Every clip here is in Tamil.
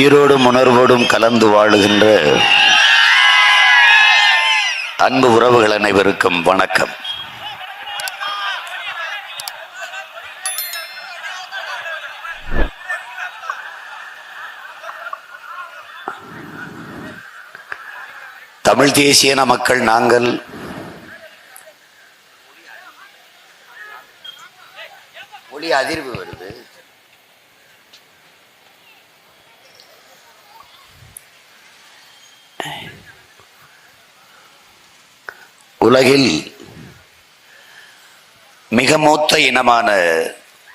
உயிரோடும் உணர்வோடும் கலந்து வாழுகின்ற அன்பு உறவுகள் அனைவருக்கும் வணக்கம். தமிழ் தேசியன மக்கள் நாங்கள் ஒளி அதிர்வு வருது. உலகில் மிக மூத்த இனமான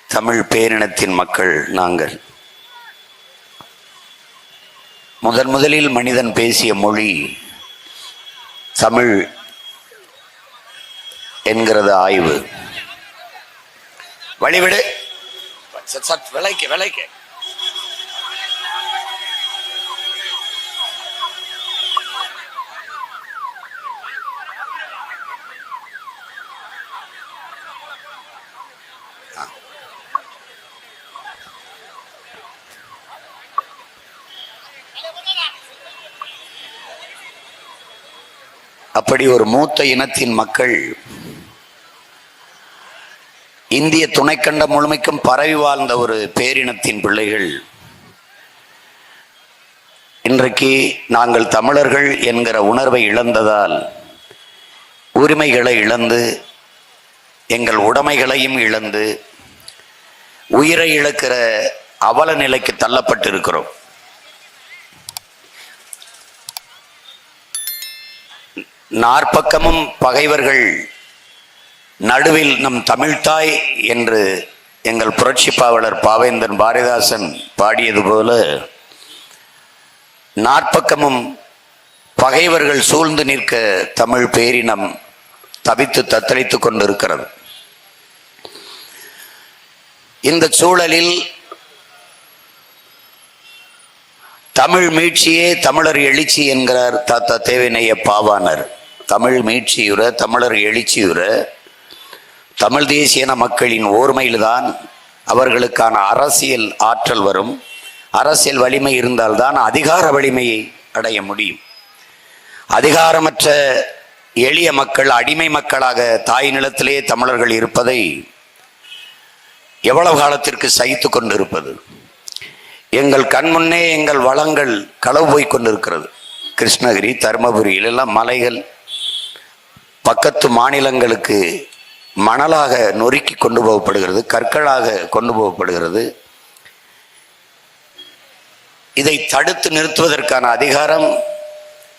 தமிழ் பேரினத்தின் மக்கள் நாங்கள். முதன் முதலில் மனிதன் பேசிய மொழி தமிழ் என்கிறது ஆய்வு. வழிவிடு. சட் விளைக்க விளைக்க அப்படி ஒரு மூத்த இனத்தின் மக்கள் இந்திய துணைக்கண்டம் முழுமைக்கும் பரவி வாழ்ந்த ஒரு பேரினத்தின் பிள்ளைகள். இன்றைக்கு நாங்கள் தமிழர்கள் என்கிற உணர்வை இழந்ததால் உரிமைகளை இழந்து எங்கள் உடைமைகளையும் இழந்து உயிரை இழக்கிற அவல நிலைக்கு தள்ளப்பட்டிருக்கிறோம். நாற்பக்கமும் பகைவர்கள் நடுவில் நம் தமிழ்தாய் என்று எங்கள் புரட்சி பாவலர் பாவேந்தன் பாரதிதாசன் பாடியது போல நாற்பக்கமும் பகைவர்கள் சூழ்ந்து நிற்க தமிழ் பேரினம் தவித்து தத்தளித்து கொண்டிருக்கிறது. இந்த சூழலில் தமிழ் மீட்சியே தமிழர் எழுச்சி என்கிறார் தாத்தா தேவினைய பாவாணர். தமிழ் மீட்சியுற தமிழர் எழுச்சியுற தமிழ் தேசியன மக்களின் ஓர்மையில்தான் அவர்களுக்கான அரசியல் ஆற்றல் வரும். அரசியல் வலிமை இருந்தால்தான் அதிகார வலிமையை அடைய முடியும். அதிகாரமற்ற எளிய மக்கள் அடிமை மக்களாக தாய் நிலத்திலே தமிழர்கள் இருப்பதை எவ்வளவு காலத்திற்கு சகித்து கொண்டிருப்பது? எங்கள் கண்முன்னே எங்கள் வளங்கள் களவு போய் கொண்டிருக்கிறது. கிருஷ்ணகிரி தருமபுரியிலெல்லாம் மலைகள் பக்கத்து மாநிலங்களுக்கு மணலாக நொறுக்கி கொண்டு போகப்படுகிறது கற்களாக கொண்டு போகப்படுகிறது. இதை தடுத்து நிறுத்துவதற்கான அதிகாரம்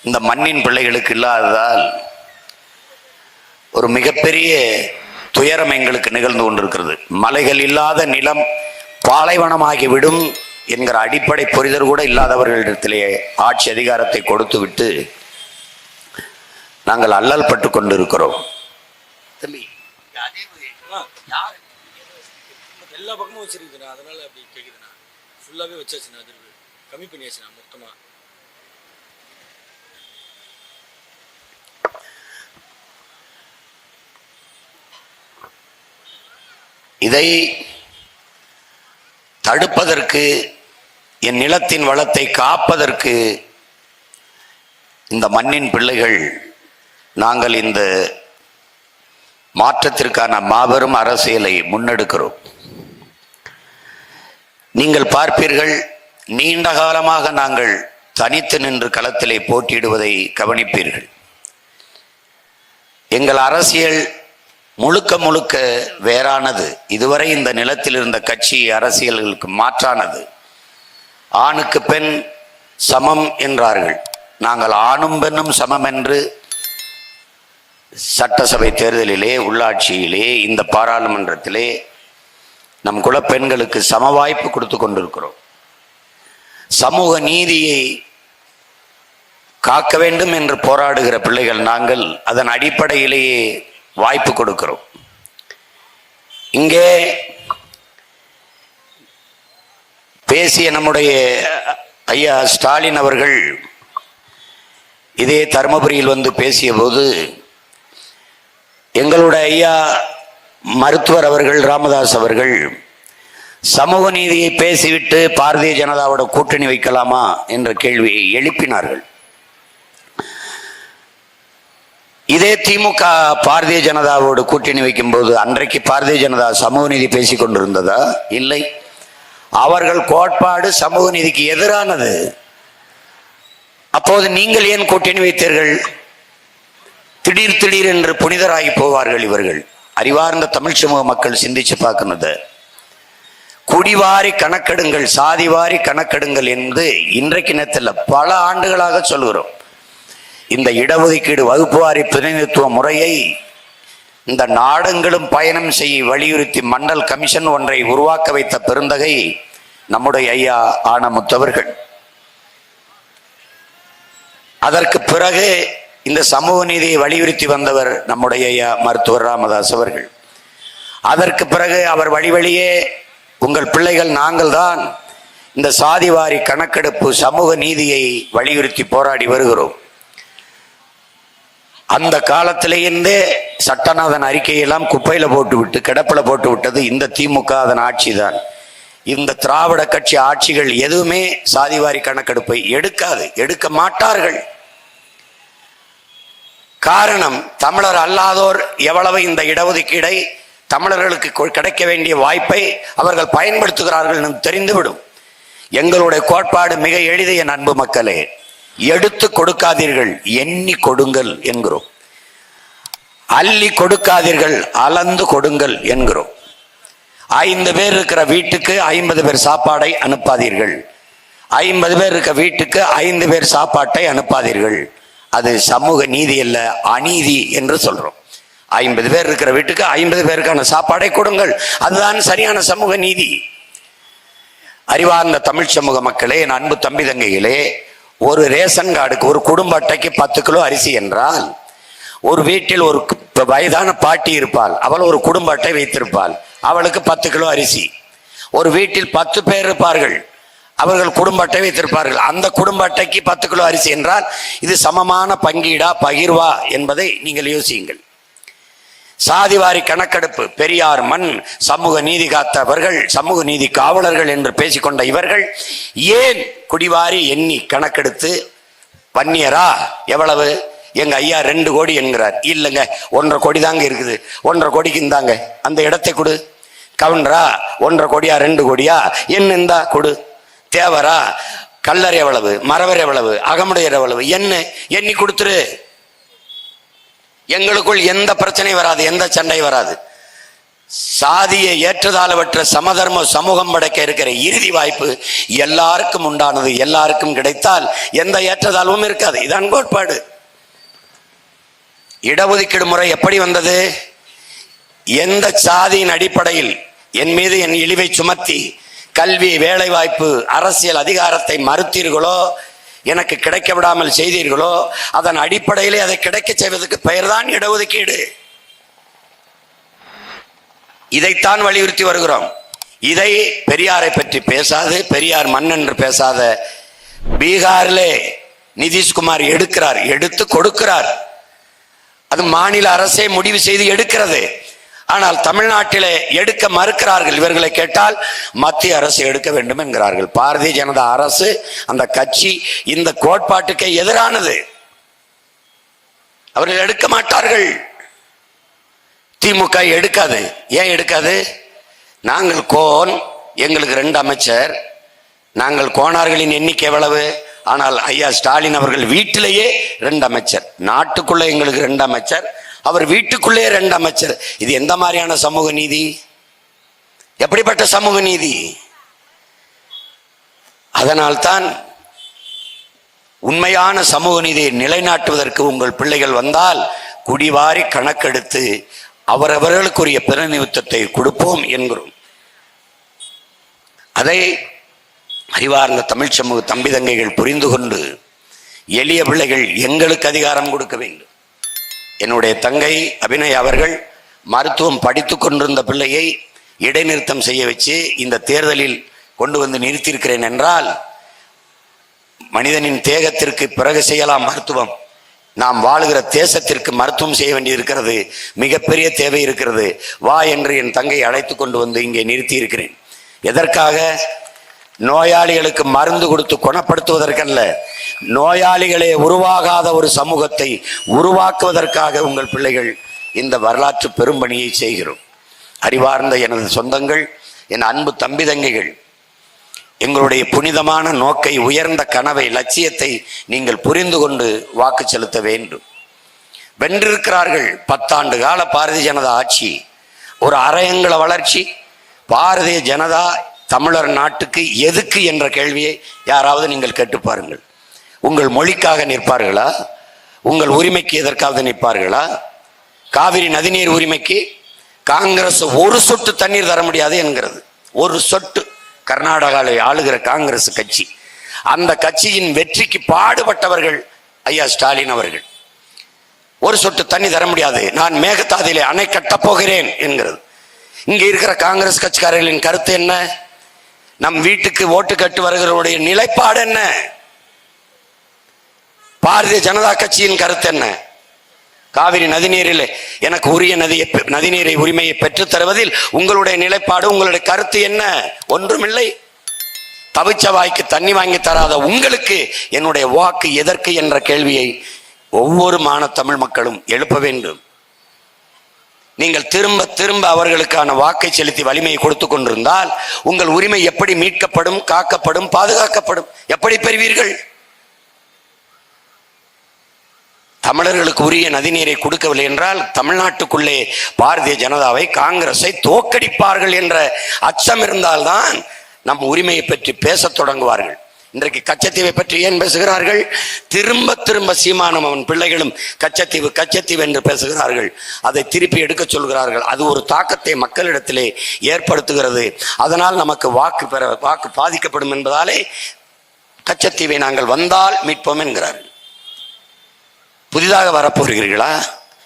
இந்த மண்ணின் பிள்ளைகளுக்கு இல்லாததால் ஒரு மிகப்பெரிய துயரம் எங்களுக்கு நிகழ்ந்து கொண்டிருக்கிறது. மலைகள் இல்லாத நிலம் பாலைவனமாகிவிடும் என்கிற அடிப்படை புரிதல் கூட இல்லாதவர்களிடத்திலே ஆட்சி அதிகாரத்தை கொடுத்து விட்டு நாங்கள் அல்லல் பட்டு கொண்டிருக்கிறோம் தம்பி எல்லா பக்கமும் வச்சிருக்குதுண்ணா. அதனால அப்படி கேக்குதுண்ணா. ஃபுல்லாவே வச்சாச்சுண்ணா அதிர்வு. கம்மி பண்ணியாச்சுண்ணா மொத்தமா. இதை தடுப்பதற்கு என் நிலத்தின் வளத்தை காப்பதற்கு இந்த மண்ணின் பிள்ளைகள் நாங்கள் இந்த மாற்றத்திற்கான மாபெரும் அரசியலை முன்னெடுக்கிறோம். நீங்கள் பார்ப்பீர்கள் நீண்ட காலமாக நாங்கள் தனித்து நின்று களத்திலே போட்டியிடுவதை கவனிப்பீர்கள். எங்கள் அரசியல் முழுக்க முழுக்க வேறானது. இதுவரை இந்த நிலத்தில் இருந்த கட்சி அரசியல்களுக்கு மாற்றானது. ஆணுக்கு பெண் சமம் என்றார்கள். நாங்கள் ஆணும் பெண்ணும் சமம் என்று சட்டசபை தேர்தலிலே உள்ளாட்சியிலே இந்த பாராளுமன்றத்திலே நம் குல பெண்களுக்கு சம வாய்ப்பு கொடுத்து கொண்டிருக்கிறோம். சமூக நீதியை காக்க வேண்டும் என்று போராடுகிற பிள்ளைகள் நாங்கள் அதன் அடிப்படையிலேயே வாய்ப்பு கொடுக்கிறோம். இங்கே பேசிய நம்முடைய ஐயா ஸ்டாலின் அவர்கள் இதே தருமபுரியில் வந்து பேசிய போது எங்களுடைய ஐயா மருத்துவர் அவர்கள் ராமதாஸ் அவர்கள் சமூக நீதியை பேசிவிட்டு பாரதிய ஜனதாவோட கூட்டணி வைக்கலாமா என்ற கேள்வியை எழுப்பினார்கள். இதே திமுக பாரதிய ஜனதாவோடு கூட்டணி வைக்கும்போது அன்றைக்கு பாரதிய ஜனதா சமூக நீதி பேசிக் கொண்டிருந்ததா? இல்லை. அவர்கள் கோட்பாடு சமூக நீதிக்கு எதிரானது. அப்போது நீங்கள் ஏன் கூட்டணி வைத்தீர்கள்? திடீர் திடீர் என்று புனிதராகி போவார்கள் இவர்கள். அறிவார்ந்த தமிழ் சமூக மக்கள் சிந்திச்சு பார்க்கணுது குடிவாரி கணக்கெடுங்கள் சாதிவாரி கணக்கெடுங்கள் என்று இன்றைக்கு நேரத்தில் பல ஆண்டுகளாக சொல்கிறோம் இந்த இடஒதுக்கீடு வகுப்புவாரி பிரதிநிதித்துவ முறையை இந்த நாடுங்களும் பயணம் செய்ய வலியுறுத்தி மண்டல் கமிஷன் ஒன்றை உருவாக்க வைத்த பெருந்தகை நம்முடைய ஐயா ஆனமுத்தவர்கள். அதற்கு பிறகு இந்த சமூக நீதியை வலியுறுத்தி வந்தவர் நம்முடைய ஐயா மருத்துவர் ராமதாஸ் அவர்கள். அதற்கு பிறகு அவர் வழி வழியே உங்கள் பிள்ளைகள் நாங்கள் தான் இந்த சாதிவாரி கணக்கெடுப்பு சமூக நீதியை வலியுறுத்தி போராடி வருகிறோம். அந்த காலத்திலேருந்தே சட்டநாதன் அறிக்கையெல்லாம் குப்பையில் போட்டு விட்டு கிடப்பில் போட்டு விட்டது இந்த திமுக அதன் ஆட்சி தான். இந்த திராவிட கட்சி ஆட்சிகள் எதுவுமே சாதிவாரி கணக்கெடுப்பை எடுக்காது எடுக்க மாட்டார்கள். காரணம் தமிழர் அல்லாதோர் எவ்வளவு இந்த இடஒதுக்கீடை தமிழர்களுக்கு கிடைக்க வேண்டிய வாய்ப்பை அவர்கள் பயன்படுத்துகிறார்கள் என்று தெரிந்துவிடும். எங்களுடைய கோட்பாடு மிக எளிதிய நண்பு அன்பு மக்களே. எடுத்து கொடுக்காதீர்கள் எண்ணி கொடுங்கள் என்கிறோம். அள்ளி கொடுக்காதீர்கள் அளந்து கொடுங்கள் என்கிறோம். ஐந்து பேர் இருக்கிற வீட்டுக்கு ஐம்பது பேர் சாப்பாடை அனுப்பாதீர்கள். ஐம்பது பேர் இருக்க வீட்டுக்கு ஐந்து பேர் சாப்பாட்டை அனுப்பாதீர்கள். அது சமூக நீதி அல்ல அநீதி என்று சொல்றோம். ஐம்பது பேர் இருக்கிற வீட்டுக்கு ஐம்பது பேருக்கான சாப்பாடை கொடுங்கள். அதுதான் சரியான சமூக நீதி. அறிவார்ந்த தமிழ் சமூக மக்களே என் அன்பு தம்பி தங்கைகளே ஒரு ரேஷன் கார்டுக்கு ஒரு குடும்ப அட்டைக்கு பத்து கிலோ அரிசி என்றால் ஒரு வீட்டில் ஒரு வயதான பாட்டி இருப்பாள் அவள் ஒரு குடும்ப அட்டை வைத்திருப்பாள் அவளுக்கு பத்து கிலோ அரிசி. ஒரு வீட்டில் பத்து பேர் இருப்பார்கள். அவர்கள் குடும்ப அட்டை வைத்திருப்பார்கள். அந்த குடும்ப அட்டைக்கு பத்து கிலோ அரிசி என்றால் இது சமமான பங்கீடா பகிர்வா என்பதை நீங்கள் யோசியுங்கள். சாதிவாரி கணக்கெடுப்பு பெரியார் மண் சமூக நீதி காத்தவர்கள் சமூக நீதி காவலர்கள் என்று பேசிக்கொண்ட இவர்கள் ஏன் குடிவாரி எண்ணி கணக்கெடுத்து வன்னியரா எவ்வளவு? எங்க ஐயா ரெண்டு கோடி என்கிறார். இல்லைங்க ஒன்றரை கோடி தாங்க இருக்குது. ஒன்றரை கோடிக்கு இந்தாங்க. அந்த இடத்தை கொடு. கவுண்டரா ஒன்றரை கோடியா ரெண்டு கோடியா? என்ன இருந்தா கொடு. தேவரா கல்லறை எவ்வளவு மரவர் எவ்வளவு அகமுடையர் எவ்வளவு என்ன எண்ணி கொடுத்துரு. எங்களுக்குள் எந்த பிரச்சனை வராது எந்த சண்டை வராது. சாதியை ஏற்றதாலவற்ற சமதர்ம சமூகம் படைக்க இருக்கிற இறுதி வாய்ப்பு எல்லாருக்கும் உண்டானது எல்லாருக்கும் கிடைத்தால் எந்த ஏற்றதாழ்வும் இருக்காது. இதான் கோட்பாடு இடஒதுக்கீடு முறை எப்படி வந்தது? எந்த சாதியின் அடிப்படையில் என் மீது என் இழிவை சுமத்தி கல்வி வேலைவாய்ப்பு அரசியல் அதிகாரத்தை மறுத்தீர்களோ எனக்கு கிடைக்க விடாமல் செய்தீர்களோ அதன் அடிப்படையிலே அதை கிடைக்க செய்வதற்கு பெயர்தான் இடஒதுக்கீடு. இதைத்தான் வலியுறுத்தி வருகிறோம். இதை பெரியாரை பற்றி பேசாது பெரியார் மண் என்று பேசாத பீகாரிலே நிதிஷ்குமார் எடுக்கிறார் எடுத்து கொடுக்கிறார். அது மாநில அரசே முடிவு செய்து எடுக்கிறது. ஆனால் தமிழ்நாட்டிலே எடுக்க மறுக்கிறார்கள் இவர்களை கேட்டால் மத்திய அரசு எடுக்க வேண்டும் என்கிறார்கள். பாரதிய ஜனதா அரசு அந்த கட்சி இந்த கோட்பாட்டுக்கு எதிரானது. அவர்கள் எடுக்க மாட்டார்கள். திமுக எடுக்காது. ஏன் எடுக்காது? நாங்கள் கோன் எங்களுக்கு ரெண்டு அமைச்சர். நாங்கள் கோனார்களின் எண்ணிக்கை எவ்வளவு? ஆனால் ஐயா ஸ்டாலின் அவர்கள் வீட்டிலேயே ரெண்டு அமைச்சர். நாட்டுக்குள்ள எங்களுக்கு ரெண்டு அமைச்சர். அவர் வீட்டுக்குள்ளே ரெண்டு அமைச்சர். இது எந்த மாதிரியான சமூக நீதி? எப்படிப்பட்ட சமூக நீதி? அதனால்தான் உண்மையான சமூக நீதியை நிலைநாட்டுவதற்கு உங்கள் பிள்ளைகள் வந்தால் குடிவாரி கணக்கெடுத்து அவரவர்களுக்குரிய பிரதிநிதித்துவத்தை கொடுப்போம் என்கிறோம். அதை அறிவார்ந்த தமிழ் சமூக தம்பி தங்கைகள் புரிந்து கொண்டு எளிய பிள்ளைகள் எங்களுக்கு அதிகாரம் கொடுக்க வேண்டும். என்னுடைய தங்கை அபிநய் அவர்கள் மருத்துவம் படித்து கொண்டிருந்த பிள்ளையை இடைநிறுத்தம் செய்ய வச்சு இந்த தேர்தலில் கொண்டு வந்து நிறுத்தியிருக்கிறேன் என்றால் மனிதனின் தேகத்திற்கு பிறகு செய்யலாம் மருத்துவம். நாம் வாழுகிற தேசத்திற்கு மருத்துவம் செய்ய வேண்டியிருக்கிறது மிகப்பெரிய தேவை இருக்கிறது. வா என்று என் தங்கை அழைத்து கொண்டு வந்து இங்கே நிறுத்தி இருக்கிறேன் எதற்காக? நோயாளிகளுக்கு மருந்து கொடுத்து குணப்படுத்துவதற்கல்ல. நோயாளிகளே உருவாகாத ஒரு சமூகத்தை உருவாக்குவதற்காக உங்கள் பிள்ளைகள் இந்த வரலாற்று பெரும்பணியை செய்கிறோம். அறிவார்ந்த எனது சொந்தங்கள் என் அன்பு தம்பி தங்கைகள் எங்களுடைய புனிதமான நோக்கை உயர்ந்த கனவை லட்சியத்தை நீங்கள் புரிந்து கொண்டு வாக்கு செலுத்த வேண்டும். வென்றிருக்கிறார்கள் பத்தாண்டு கால பாரதிய ஜனதா ஆட்சி. ஒரு அரையங்கள வளர்ச்சி. பாரதிய ஜனதா தமிழர் நாட்டுக்கு எதுக்கு என்ற கேள்வியை யாராவது நீங்கள் கேட்டு பாருங்கள். உங்கள் மொழிக்காக நிற்பார்களா? உங்கள் உரிமைக்கு எதற்காவது நிற்பார்களா? காவிரி நதிநீர் உரிமைக்கு காங்கிரஸ் ஒரு சொட்டு தண்ணீர் தர முடியாது என்கிறது. ஒரு சொட்டு கர்நாடகாவில் ஆளுகிற காங்கிரஸ் கட்சி. அந்த கட்சியின் வெற்றிக்கு பாடுபட்டவர்கள் ஐயா ஸ்டாலின் அவர்கள். ஒரு சொட்டு தண்ணி தர முடியாது. நான் மேகதாதியிலே அணை கட்டப் போகிறேன் என்கிறது. இங்கே இருக்கிற காங்கிரஸ் கட்சிக்காரர்களின் கருத்து என்ன? நம் வீட்டுக்கு ஓட்டு கட்டு வருகிறவருடைய நிலைப்பாடு என்ன? பாரதிய ஜனதா கட்சியின் கருத்து என்ன? காவிரி நதிநீரில் எனக்கு உரிய நதியை நதிநீரை உரிமையை பெற்றுத் தருவதில் உங்களுடைய நிலைப்பாடு உங்களுடைய கருத்து என்ன? ஒன்றுமில்லை. தவிச்ச வாய்க்கு தண்ணி வாங்கி தராத உங்களுக்கு என்னுடைய வாக்கு எதற்கு என்ற கேள்வியை ஒவ்வொரு மான தமிழ் மக்களும் எழுப்ப வேண்டும். நீங்கள் திரும்ப திரும்ப அவர்களுக்கான வாக்கை செலுத்தி வலிமையை கொடுத்து கொண்டிருந்தால் உங்கள் உரிமை எப்படி மீட்கப்படும் காக்கப்படும் பாதுகாக்கப்படும்? எப்படி பெறுவீர்கள்? தமிழர்களுக்கு உரிய நதிநீரை கொடுக்கவில்லை என்றால் தமிழ்நாட்டுக்குள்ளே பாரதிய ஜனதாவை காங்கிரஸை தோக்கடிப்பார்கள் என்ற அச்சம் இருந்தால்தான் நம் உரிமையை பற்றி பேசத் தொடங்குவார்கள். இன்றைக்கு கச்சத்தீவை பற்றி ஏன் பேசுகிறார்கள்? திரும்ப திரும்ப சீமானம் அவன் பிள்ளைகளும் கச்சத்தீவு கச்சத்தீவு என்று பேசுகிறார்கள். அதை திருப்பி எடுக்க சொல்கிறார்கள். அது ஒரு தாக்கத்தை மக்களிடத்திலே ஏற்படுத்துகிறது. அதனால் நமக்கு வாக்கு பெற வாக்கு பாதிக்கப்படும் என்பதாலே கச்சத்தீவை நாங்கள் வந்தால் மீட்போம் என்கிறார்கள். புதிதாக வரப்போகிறீர்களா?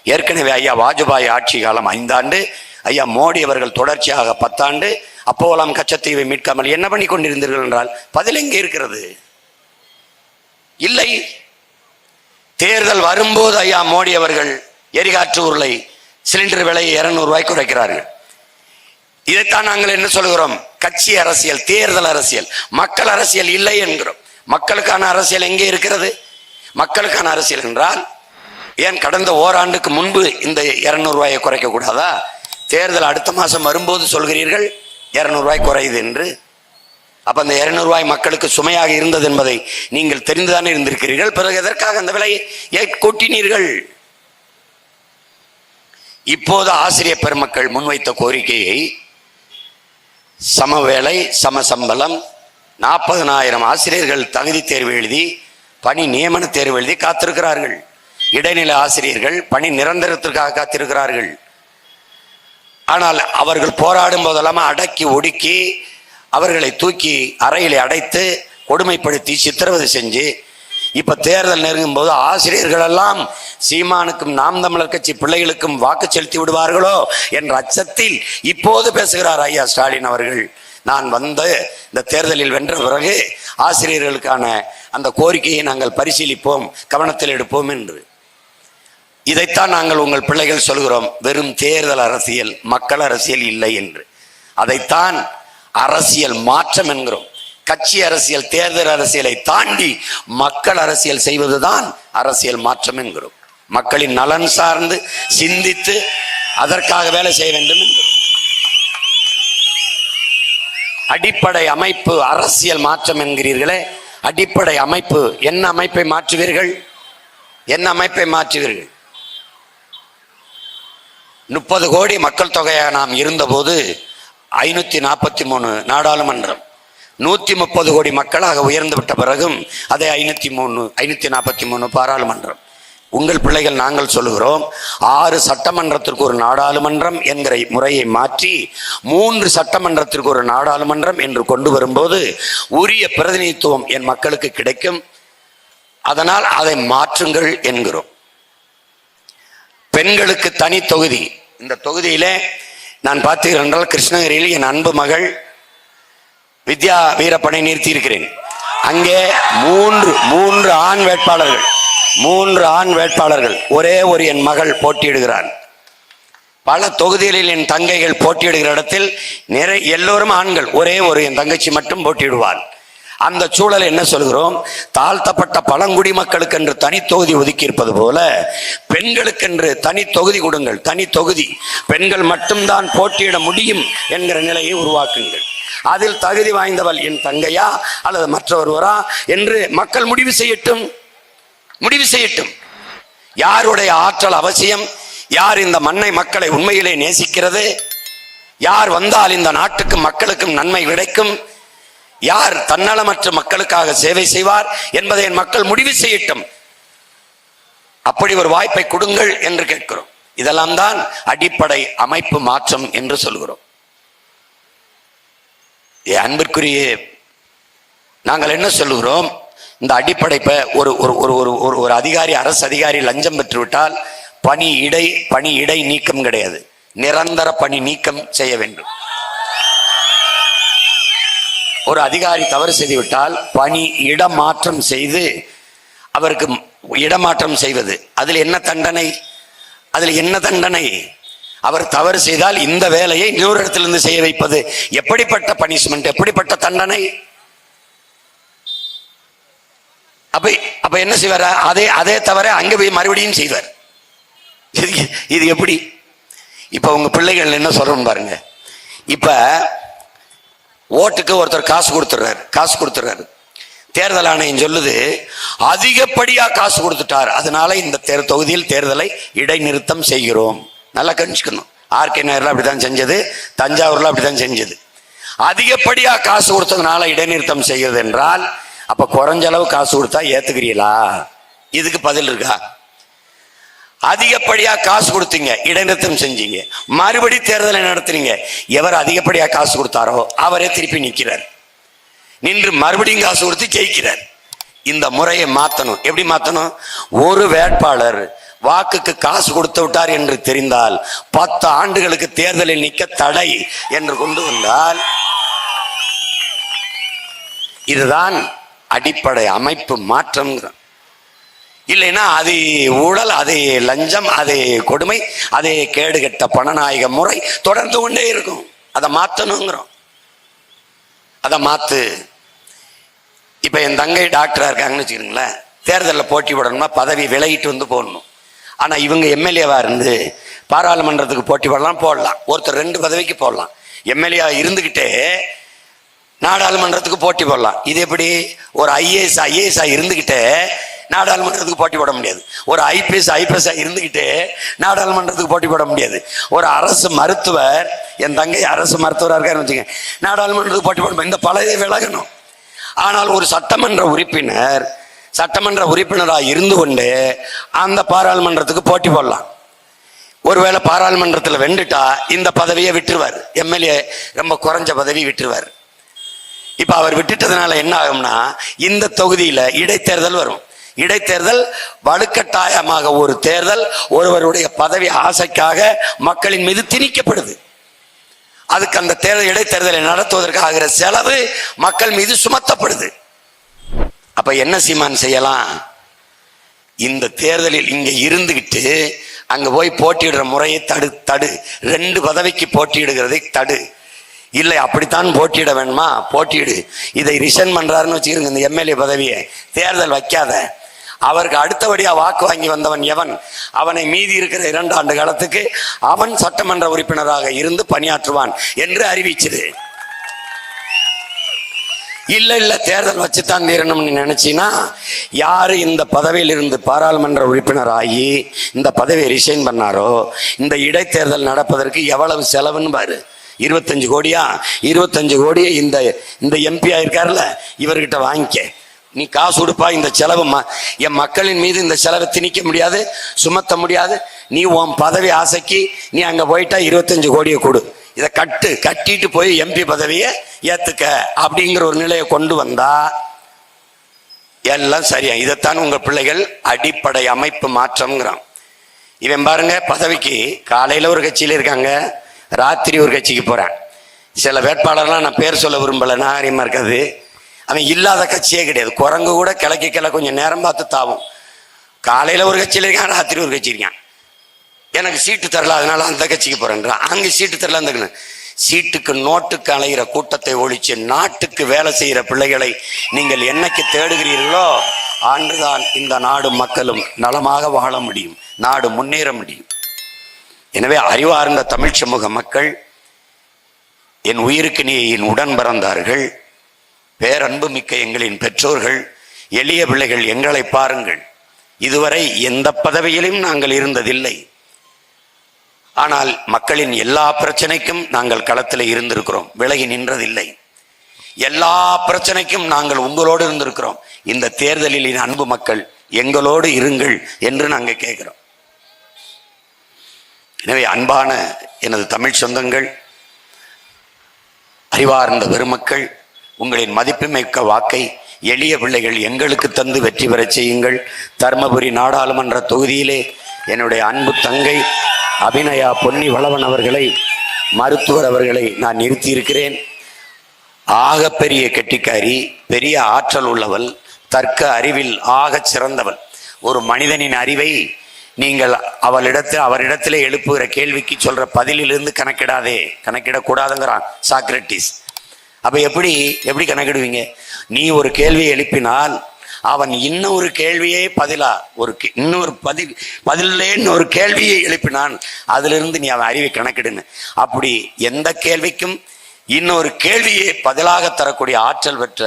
ஏற்கனவே ஐயா வாஜ்பாய் ஆட்சி காலம் ஐந்தாண்டு ஐயா மோடி அவர்கள் தொடர்ச்சியாக பத்தாண்டு அப்போலாம் கச்சத்தீவை மீட்காமல் என்ன பண்ணி கொண்டிருந்தீர்கள் என்றால் பதில் எங்கே இருக்கிறது? இல்லை. தேர்தல் வரும்போது ஐயா மோடி அவர்கள் எரிகாற்று உருளை சிலிண்டர் விலையை இருநூறு ரூபாய் குறைக்கிறார்கள். இதைத்தான் நாங்கள் என்ன சொல்கிறோம்? கட்சி அரசியல் தேர்தல் அரசியல். மக்கள் அரசியல் இல்லை என்கிறோம். மக்களுக்கான அரசியல் எங்கே இருக்கிறது? மக்களுக்கான அரசியல் என்றால் ஏன் கடந்த ஓராண்டுக்கு முன்பு இந்த இருநூறு ரூபாயை குறைக்க கூடாதா தேர்தல் அடுத்த மாதம் வரும்போது சொல்கிறீர்கள் இரநூறுவாய் குறையுது என்று. அப்போ அந்த இரநூறுவாய் மக்களுக்கு சுமையாக இருந்தது என்பதை நீங்கள் தெரிந்துதானே இருந்திருக்கிறீர்கள்? பிறகு எதற்காக அந்த விலையை கூட்டினீர்கள்? இப்போது ஆசிரியர் பெருமக்கள் முன்வைத்த கோரிக்கையை சமவேளை சம சம்பளம் நாற்பதனாயிரம் ஆசிரியர்கள் தகுதி தேர்வு எழுதி பணி நியமன தேர்வு எழுதி காத்திருக்கிறார்கள். இடைநிலை ஆசிரியர்கள் பணி நிரந்தரத்திற்காக காத்திருக்கிறார்கள். ஆனால் அவர்கள் போராடும் போதெல்லாம் அடக்கி ஒடுக்கி அவர்களை தூக்கி அறையிலே அடைத்து கொடுமைப்படுத்தி சித்திரவதை செஞ்சு இப்போ தேர்தல் நெருங்கும் போது ஆசிரியர்கள் எல்லாம் சீமானுக்கும் நாம் தமிழர் கட்சி பிள்ளைகளுக்கும் வாக்கு செலுத்தி விடுவார்களோ என்ற அச்சத்தில் இப்போது பேசுகிறார் ஐயா ஸ்டாலின் அவர்கள். நான் வந்து இந்த தேர்தலில் வென்ற பிறகு ஆசிரியர்களுக்கான அந்த கோரிக்கையை நாங்கள் பரிசீலிப்போம் கவனத்தில் எடுப்போம் என்று. இதைத்தான் நாங்கள் உங்கள் பிள்ளைகள் சொல்கிறோம். வெறும் தேர்தல் அரசியல் மக்கள் அரசியல் இல்லை என்று. அதைத்தான் அரசியல் மாற்றம் என்கிறோம். கட்சி அரசியல் தேர்தல் அரசியலை தாண்டி மக்கள் அரசியல் செய்வதுதான் அரசியல் மாற்றம் என்கிறோம். மக்களின் நலன் சார்ந்து சிந்தித்து அதற்காக வேலை செய்ய வேண்டும் என்கிறோம் அடிப்படை அமைப்பு அரசியல் மாற்றம் என்கிறீர்களே அடிப்படை அமைப்பு என்ன அமைப்பை மாற்றுவீர்கள்? என்ன அமைப்பை மாற்றுவீர்கள்? முப்பது கோடி மக்கள் தொகையாக நாம் இருந்தபோது ஐநூத்தி நாற்பத்தி மூணு நாடாளுமன்றம். நூத்தி முப்பது கோடி மக்களாக உயர்ந்து விட்ட பிறகும் அதே ஐநூத்தி மூணு ஐநூற்றி நாற்பத்தி மூணு பாராளுமன்றம். உங்கள் பிள்ளைகள் நாங்கள் சொல்லுகிறோம் ஆறு சட்டமன்றத்திற்கு ஒரு நாடாளுமன்றம் என்கிற முறையை மாற்றி மூன்று சட்டமன்றத்திற்கு ஒரு நாடாளுமன்றம் என்று கொண்டு வரும்போது உரிய பிரதிநிதித்துவம் என் மக்களுக்கு கிடைக்கும். அதனால் அதை மாற்றுங்கள் என்கிறோம். பெண்களுக்கு தனி தொகுதி இந்த தொகுதியிலே நான் பார்த்தீர்கள் என்றால் கிருஷ்ணகிரியில் என் அன்பு மகள் வித்யா வீரப்பனை நிறுத்தி இருக்கிறேன் அங்கே மூன்று மூன்று ஆண் வேட்பாளர்கள் மூன்று ஆண் வேட்பாளர்கள் ஒரே ஒரு என் மகள் போட்டியிடுகிறான். பல தொகுதிகளில் என் தங்கைகள் போட்டியிடுகிற இடத்தில் நிறைய எல்லோரும் ஆண்கள் ஒரே ஒரு என் தங்கச்சி மட்டும் போட்டியிடுவான். அந்த சூழல் என்ன சொல்கிறோம்? தாழ்த்தப்பட்ட பழங்குடி மக்களுக்கென்று தனி தொகுதி ஒதுக்கி இருப்பது போல பெண்களுக்கென்று தனி தொகுதி கொடுங்கள் தனி தொகுதி. பெண்கள் மட்டும்தான் போட்டியிட முடியும் என்கிற நிலையை உருவாக்குங்கள். அதில் தகுதி வாய்ந்தவள் என் தங்கையா அல்லது மற்றொருவரா என்று மக்கள் முடிவு செய்யட்டும். முடிவு செய்யட்டும். யாருடைய ஆற்றல் அவசியம்? யார் இந்த மண்ணை மக்களை உண்மையிலே நேசிக்கிறது? யார் வந்தால் இந்த நாட்டுக்கும் மக்களுக்கும் நன்மை கிடைக்கும்? யார் தன்னலமற்ற மக்களுக்காக சேவை செய்வார் என்பதை என் மக்கள் முடிவு செய்யட்டும். அப்படி ஒரு வாய்ப்பை கொடுங்கள் என்று கேட்கிறோம். இதெல்லாம் தான் அடிப்படை அமைப்பு மாற்றம் என்று சொல்கிறோம். ஏ அன்பிற்குரிய நாங்கள் என்ன சொல்லுகிறோம்? இந்த அடிப்படை ஒரு ஒரு ஒரு ஒரு ஒரு ஒரு அதிகாரி அரசு அதிகாரி லஞ்சம் பெற்றுவிட்டால் பணி இடை பணி இடை நீக்கம் கிடையாது. நிரந்தர பணி நீக்கம் செய்ய வேண்டும். ஒரு அதிகாரி தவறு செய்துவிட்டால் பணி இடமாற்றம் செய்து அவருக்கு இடமாற்றம் செய்வது. அதில் என்ன தண்டனை? அதில் என்ன தண்டனை? அவர் தவறு செய்தால் இந்த வேலையை இன்னொரு இடத்திலிருந்து செய்ய வைப்பது. எப்படிப்பட்ட பனிஷ்மெண்ட் எப்படிப்பட்ட தண்டனை? அப்ப அப்ப என்ன செய்வார்? அதே அதே தவிர அங்க போய் மறுபடியும் செய்வார். இது எப்படி? இப்ப உங்க பிள்ளைகள் என்ன சொல்றோம் பாருங்க. இப்ப ஓட்டுக்கு ஒருத்தர் காசு கொடுத்துறாரு காசு கொடுத்துறாரு தேர்தல் ஆணையம் சொல்லுது அதிகப்படியா காசு கொடுத்துட்டார். அதனால இந்த தேர் தொகுதியில் தேர்தலை இடைநிறுத்தம் செய்கிறோம். நல்லா கணிச்சுக்கணும் ஆர்கே நகர்ல அப்படிதான் செஞ்சது தஞ்சாவூர்ல அப்படிதான் செஞ்சது. அதிகப்படியா காசு கொடுத்ததுனால இடைநிறுத்தம் செய்கிறது என்றால் அப்ப குறைஞ்ச அளவு காசு கொடுத்தா ஏத்துக்கிறீங்களா இதுக்கு பதில் இருக்கா? அதிகப்படியா காசு கொடுத்தீங்க இடைநிறுத்தம் செஞ்சீங்க. மறுபடி தேர்தலை நடத்துறீங்க எவர் அதிகப்படியா காசு கொடுத்தாரோ அவரே திருப்பி நிற்கிறார். நின்று மறுபடியும் காசு கொடுத்து ஜெயிக்கிறார். இந்த முறையை மாத்தணும். எப்படி மாத்தணும்? ஒரு வேட்பாளர் வாக்குக்கு காசு கொடுத்து விட்டார் என்று தெரிந்தால் பத்து ஆண்டுகளுக்கு தேர்தலில் நிற்க தடை என்று கொண்டு வந்தால் இதுதான் அடிப்படை அமைப்பு மாற்றம் இல்லைன்னா அது ஊழல் அது லஞ்சம் அது கொடுமை அது கேடுகட்ட பணநாயக முறை தொடர்ந்து கொண்டே இருக்கும். அதை மாத்தணுங்கிறோம். அதை மாத்து. இப்ப என் தங்கை டாக்டரா இருக்காங்கன்னு வச்சுக்கோங்களேன். தேர்தலில் போட்டி போடணுமா பதவி விலகிட்டு வந்து போடணும். ஆனா இவங்க எம்எல்ஏவா இருந்து பாராளுமன்றத்துக்கு போட்டி போடலாம் போடலாம். ஒருத்தர் ரெண்டு பதவிக்கு போடலாம். எம்எல்ஏ இருந்துகிட்டே நாடாளுமன்றத்துக்கு போட்டி போடலாம். இது எப்படி? ஒரு ஐஏஎஸ் ஐஏஎஸ் இருந்துகிட்டே நாடாளுமன்றத்துக்கு போட்டி போட முடியாது. ஒரு ஐபிஎஸ் ஐபிஎஸ் இருந்துக்கிட்டு நாடாளுமன்றத்துக்கு போட்டி போட முடியாது. ஒரு அரசு மருத்துவர் என் தங்கை அரசு மருத்துவராக இருக்காருன்னு வச்சுங்க நாடாளுமன்றத்துக்கு போட்டி போட இந்த பழைய விலகணும். ஆனால் ஒரு சட்டமன்ற உறுப்பினர் சட்டமன்ற உறுப்பினராக இருந்து கொண்டு அந்த பாராளுமன்றத்துக்கு போட்டி போடலாம். ஒருவேளை பாராளுமன்றத்தில் வெண்டுட்டா இந்த பதவியை விட்டுருவார். எம்எல்ஏ ரொம்ப குறைஞ்ச பதவி விட்டுருவார். இப்போ அவர் விட்டுட்டதுனால என்ன ஆகும்னா இந்த தொகுதியில் இடைத்தேர்தல் வரும். இடைத்தேர்தல் வலுக்கட்டாயமாக ஒரு தேர்தல் ஒருவருடைய பதவி ஆசைக்காக மக்களின் மீது திணிக்கப்படுது. அதுக்கு அந்த தேர்தல் இடைத்தேர்தலை நடத்துவதற்கு ஆகிற செலவு மக்கள் மீது சுமத்தப்படுது. அப்ப என்ன சீமான் செய்யலாம்? இந்த தேர்தலில் இங்க இருந்துகிட்டு அங்க போய் போட்டியிடுற முறையை தடு தடு. ரெண்டு பதவிக்கு போட்டியிடுகிறதை தடு. இல்லை அப்படித்தான் போட்டியிட வேணுமா போட்டியிடு. இதை ரிசன் பண்றாருன்னு வச்சுக்கிறோங்க இந்த எம்எல்ஏ பதவியை. தேர்தல் வைக்காத. அவருக்கு அடுத்தபடியாக வாக்கு வாங்கி வந்தவன் எவன்? அவனை மீதி இருக்கிற இரண்டு ஆண்டு காலத்துக்கு அவன் சட்டமன்ற உறுப்பினராக இருந்து பணியாற்றுவான் என்று அறிவிச்சது. இல்லை இல்லை தேர்தல் வச்சுத்தான் தீரணும்னு நினச்சின்னா யாரு இந்த பதவியில் இருந்து பாராளுமன்ற உறுப்பினர் ஆகி இந்த பதவியை ரிசைன் பண்ணாரோ இந்த இடைத்தேர்தல் நடப்பதற்கு எவ்வளவு செலவுன்னு பாரு. இருபத்தஞ்சு கோடியா? இருபத்தஞ்சு கோடியை இந்த இந்த எம்பி ஆயிருக்காருல்ல இவர்கிட்ட வாங்கிக்க. நீ காசு கொடுப்பா இந்த செலவு ம- என் மக்களின் மீது இந்த செலவை திணிக்க முடியாது சுமத்த முடியாது. நீ உன் பதவி ஆசைக்கு நீ அங்கே போயிட்டா இருபத்தஞ்சு கோடியை கொடு. இதை கட்டு கட்டிட்டு போய் எம்பி பதவியை ஏத்துக்க அப்படிங்கிற ஒரு நிலையை கொண்டு வந்தா எல்லாம் சரியா. இதைத்தான் உங்க பிள்ளைகள் அடிப்படை அமைப்பு மாற்றம்ங்கிறான். இவன் பாருங்க பதவிக்கு காலையில ஒரு கட்சியில இருக்காங்க ராத்திரி ஒரு கட்சிக்கு போகிறேன் சில வேட்பாளர்லாம் நான் பேர் சொல்ல விரும்பல நாகரிகமா இருக்காது. அவன் இல்லாத கட்சியே கிடையாது. குரங்கு கூட கிழக்கு கிழ கொஞ்சம் நேரம் பார்த்து தாவும். காலையில் ஒரு கட்சியில் இருக்கான் ராத்திரி ஒரு கட்சி இருக்கான். எனக்கு சீட்டு தரல அதனால அந்த கட்சிக்கு போறேன்றான். அங்கே சீட்டு தரல அந்த சீட்டுக்கு நோட்டுக்கு அலைகிற கூட்டத்தை ஒழிச்சு நாட்டுக்கு வேலை செய்கிற பிள்ளைகளை நீங்கள் என்னைக்கு தேடுகிறீர்களோ அன்றுதான் இந்த நாடு மக்களும் நலமாக வாழ முடியும். நாடு முன்னேற முடியும். எனவே அறிவார்ந்த தமிழ் சமூக மக்கள் என் உயிருக்கு நீ என் உடன் பிறந்தார்கள். பேரன்பு மிக்க எங்களின் பெற்றோர்கள் எளிய பிள்ளைகள் எங்களை பாருங்கள். இதுவரை எந்த பதவியிலும் நாங்கள் இருந்ததில்லை. ஆனால் மக்களின் எல்லா பிரச்சனைக்கும் நாங்கள் களத்தில் இருந்திருக்கிறோம். விலகி நின்றதில்லை. எல்லா பிரச்சனைக்கும் நாங்கள் உங்களோடு இருந்திருக்கிறோம். இந்த தேர்தலில் அன்பு மக்கள் எங்களோடு இருங்கள் என்று நாங்கள் கேட்கிறோம். எனவே அன்பான எனது தமிழ் சொந்தங்கள் அறிவார்ந்த பெருமக்கள் உங்களின் மதிப்புமிக்க வாக்கை எளிய பிள்ளைகள் எங்களுக்கு தந்து வெற்றி பெறச் செய்யுங்கள். தருமபுரி நாடாளுமன்ற தொகுதியிலே என்னுடைய அன்பு தங்கை அபிநயா பொன்னி வளவன் அவர்களை மருத்துவர் அவர்களை நான் நிறுத்தியிருக்கிறேன். ஆக பெரிய கெட்டிக்காரி பெரிய ஆற்றல் உள்ளவள் தர்க்க அறிவில் ஆகச் சிறந்தவள். ஒரு மனிதனின் அறிவை நீங்கள் அவளிடத்தில் அவரிடத்திலே எழுப்புகிற கேள்விக்கு சொல்ற பதிலிலிருந்து கணக்கிடாதே கணக்கிடக்கூடாதுங்கிறான் சாக்ரட்டிஸ். அப்போ எப்படி எப்படி கணக்கிடுவீங்க? நீ ஒரு கேள்வியை எழுப்பினால் அவன் இன்னொரு கேள்வியே பதிலா ஒரு இன்னொரு பதில் பதிலே இன்னொரு கேள்வியை எழுப்பினான் அதிலிருந்து நீ அவன் அறிவை கணக்கிடுன்னு. அப்படி எந்த கேள்விக்கும் இன்னொரு கேள்வியை பதிலாக தரக்கூடிய ஆற்றல் பெற்ற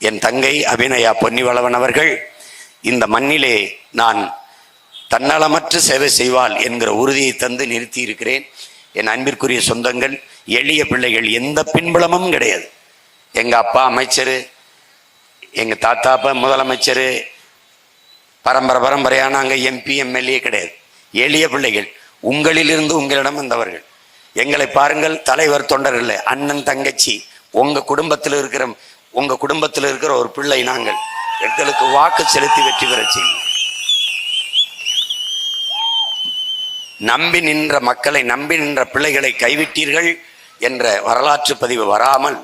என் தங்கை அபிநயா பொன்னிவளவன் அவர்கள் இந்த மண்ணிலே நான் தன்னலமற்று சேவை செய்வாள் என்கிற உறுதியை தந்து நிறுத்தி இருக்கிறேன் என் அன்பிற்குரிய சொந்தங்கள் எளிய பிள்ளைகள் எந்த பின்புலமும் கிடையாது. எங்க அப்பா அமைச்சர் எங்க தாத்தா அப்பா முதலமைச்சர் பரம்பரை பரம்பரையான அங்க எம்பி எம்எல்ஏ கிடையாது. எளிய பிள்ளைகள் உங்களிலிருந்து உங்களிடம் வந்தவர்கள். எங்களை பாருங்கள் தலைவர் தொண்டர் இல்லை அண்ணன் தங்கச்சி உங்க குடும்பத்தில் இருக்கிற உங்கள் குடும்பத்தில் இருக்கிற ஒரு பிள்ளை நாங்கள். எங்களுக்கு வாக்கு செலுத்தி வெற்றி பெறச் செய்யும் நம்பி நின்ற மக்களை நம்பி நின்ற பிள்ளைகளை கைவிட்டீர்கள். என்ற வரலாற்று பதிவு வராமல்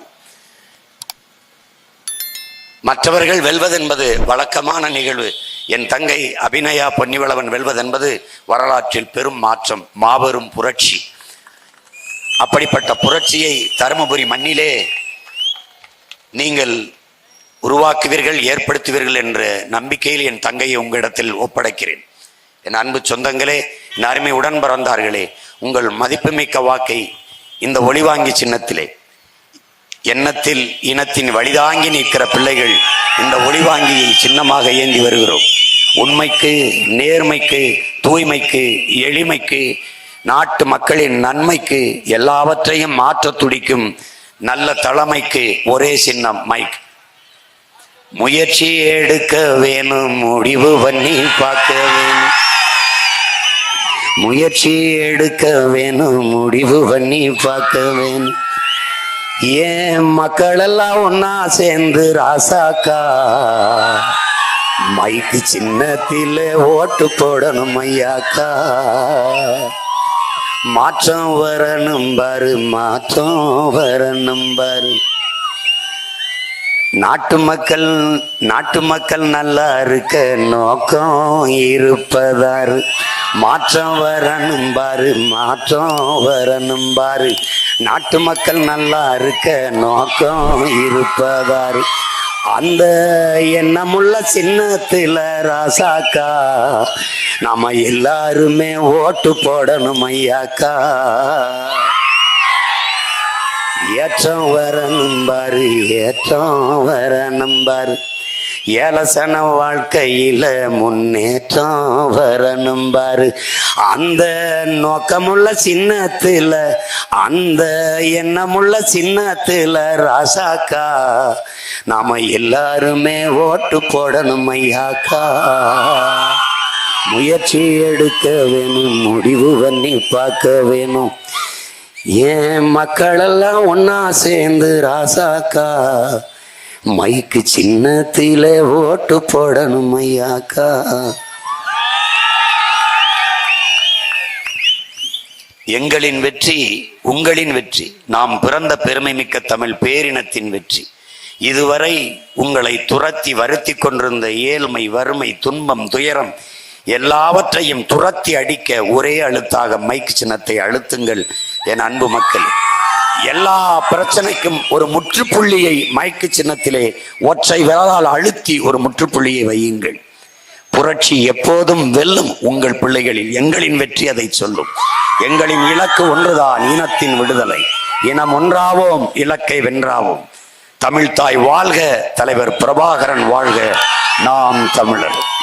மற்றவர்கள் வெல்வதென்பது வழக்கமான நிகழ்வு. என் தங்கை அபிநயா பொன்னிவளவன் வெல்வதென்பது வரலாற்றில் பெரும் மாற்றம் மாபெரும் புரட்சி. அப்படிப்பட்ட புரட்சியை தருமபுரி மண்ணிலே நீங்கள் உருவாக்குவீர்கள் ஏற்படுத்துவீர்கள் என்ற நம்பிக்கையில் என் தங்கையை உங்களிடத்தில் ஒப்படைக்கிறேன். என் அன்பு சொந்தங்களே என் அருமை உடன் பிறந்தார்களே உங்கள் மதிப்புமிக்க வாக்கை இந்த ஒளிவாங்கி சின்னத்திலே. எண்ணத்தில் இனத்தின் வழிதாங்கி நிற்கிற பிள்ளைகள் இந்த ஒளிவாங்கியை சின்னமாக ஏந்தி வருகிறோம். உண்மைக்கு நேர்மைக்கு தூய்மைக்கு எளிமைக்கு நாட்டு மக்களின் நன்மைக்கு எல்லாவற்றையும் மாற்ற துடிக்கும் நல்ல தலைமைக்கு ஒரே சின்னம் மைக். முயற்சி எடுக்க வேணும் முடிவு பண்ணி பார்க்க வேணும். முயற்சி எடுக்க வேணும் முடிவு பண்ணி பார்க்க வேணும். ஏன் மக்கள் எல்லாம் ஒன்னா சேர்ந்து ராசாக்கா? மைக்கு சின்னத்தில ஓட்டு போடணும் ஐயாக்கா. மாற்றம் வரணும் பாரு மாற்றம் வரணும் பாரு. நாட்டு மக்கள் நாட்டு மக்கள் நல்லா இருக்க நோக்கம் இருப்பதாரு. மாற்றம் வரணும் பாரு மாற்றம் வரணும் பாரு. நாட்டு மக்கள் நல்லா இருக்க நோக்கம் இருப்பதாரு. அந்த எண்ணமுள்ள சின்னத்தில் ராசாக்கா நாம எல்லாருமே ஓட்டு போடணும் ஐயாக்கா. ஏற்றம் வர நம்பாரு ஏற்றம் வர நம்பாரு. ஏலசன வாழ்க்கையில முன்னேற்றம் வரணும் பாரு அந்த நோக்கமுள்ள சின்னத்துல அந்த எண்ணமுள்ள சின்னத்துல ராசாக்கா நாம எல்லாருமே ஓட்டு போடணும் ஐயாக்கா. முயற்சி எடுக்க வேணும் முடிவு பண்ணி பார்க்க வேணும். ஏன் மக்களெல்லாம் ஒன்னா சேர்ந்து ராசாக்கா? மைக்கு சின்னத்தில ஓட்டு போடணும் ஐயாக்கா. எங்களின் வெற்றி உங்களின் வெற்றி. நாம் பிறந்த பெருமை மிக்க தமிழ் பேரினத்தின் வெற்றி. இதுவரை உங்களை துரத்தி வருத்தி கொண்டிருந்த ஏழ்மை வறுமை துன்பம் துயரம் எல்லாவற்றையும் துரத்தி அடிக்க ஒரே அழுத்தாக மைக் சின்னத்தை அழுத்துங்கள் என் அன்பு மக்கள். எல்லா பிரச்சனைக்கும் ஒரு முற்றுப்புள்ளியை மைக்கு சின்னத்திலே ஒற்றை விரலால் அழுத்தி ஒரு முற்றுப்புள்ளியை வையுங்கள். புரட்சி எப்போதும் வெல்லும் உங்கள் பிள்ளைகளில் எங்களின் வெற்றி அதை சொல்லும். எங்களின் இலக்கு ஒன்றுதான் இனத்தின் விடுதலை. இனம் ஒன்றாவோம் இலக்கை வென்றாவோம். தமிழ்தாய் வாழ்க தலைவர் பிரபாகரன் வாழ்க நாம் தமிழர்.